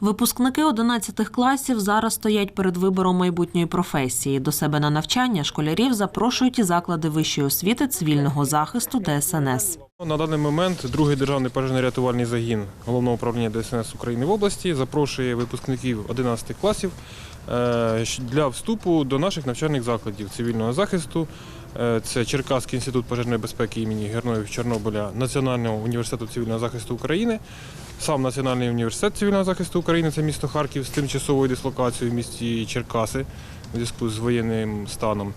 Випускники 11 класів зараз стоять перед вибором майбутньої професії. До себе на навчання школярів запрошують і заклади вищої освіти цивільного захисту ДСНС. На даний момент другий державний пожежно-рятувальний загін головного управління ДСНС України в області запрошує випускників 11 класів е, для вступу до наших навчальних закладів цивільного захисту. Е, Це Черкаський інститут пожежної безпеки імені Героїв Чорнобиля Національного університету цивільного захисту України. Сам Національний університет цивільного захисту України це місто Харків з тимчасовою дислокацією в місті Черкаси у зв'язку з воєнним станом.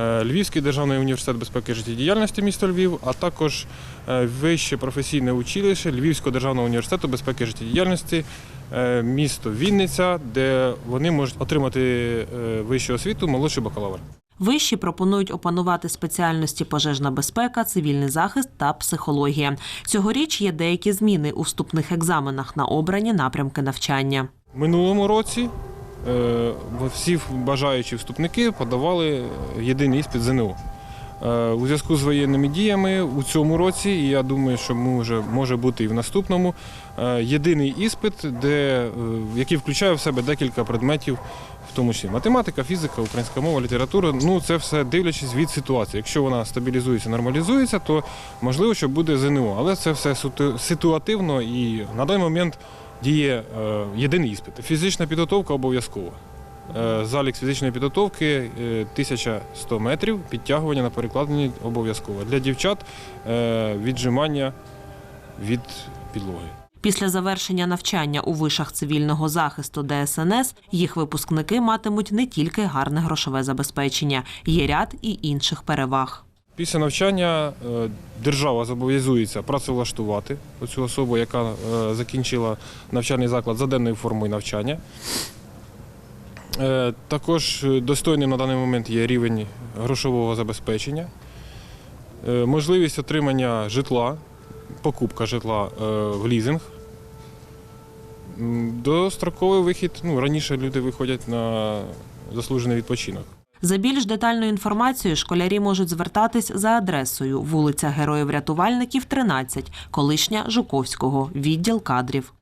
Е, Львівський державний університет безпеки життєдіяльності місто Львів, а також е, вище професійне училище Львівського державного університету безпеки життєдіяльності місто Вінниця, де вони можуть отримати вищу освіту молодший бакалавр. Вищі пропонують опанувати спеціальності пожежна безпека, цивільний захист та психологія. Цьогоріч є деякі зміни у вступних екзаменах на обрані напрямки навчання. Минулому році е, всі бажаючі вступники подавали єдиний іспит ЗНО. Е, У зв'язку з воєнними діями у цьому році, і я думаю, що може, може бути і в наступному, е, єдиний іспит, де, е, який включає в себе декілька предметів, в тому числі математика, фізика, українська мова, література. Ну це все дивлячись від ситуації. Якщо вона стабілізується, нормалізується, то можливо, що буде ЗНО. Але це все ситуативно і на даний момент діє єдиний іспит. Фізична підготовка обов'язкова. Е, Залік з фізичної підготовки е, 1100 метрів, підтягування на перекладині обов'язково. Для дівчат е, віджимання від підлоги. Після завершення навчання у вишах цивільного захисту ДСНС їх випускники матимуть не тільки гарне грошове забезпечення, є ряд і інших переваг. Після навчання е, держава зобов'язується працевлаштувати цю особу, яка е, закінчила навчальний заклад за денною формою навчання. Е, Також е, достойним на даний момент є рівень грошового забезпечення, Е, можливість отримання житла, покупка житла в лізинг. Достроковий вихід. Ну, раніше люди виходять на заслужений відпочинок. За більш детальною інформацією школярі можуть звертатись за адресою вулиця Героїв Рятувальників, 13, колишня Жуковського, відділ кадрів.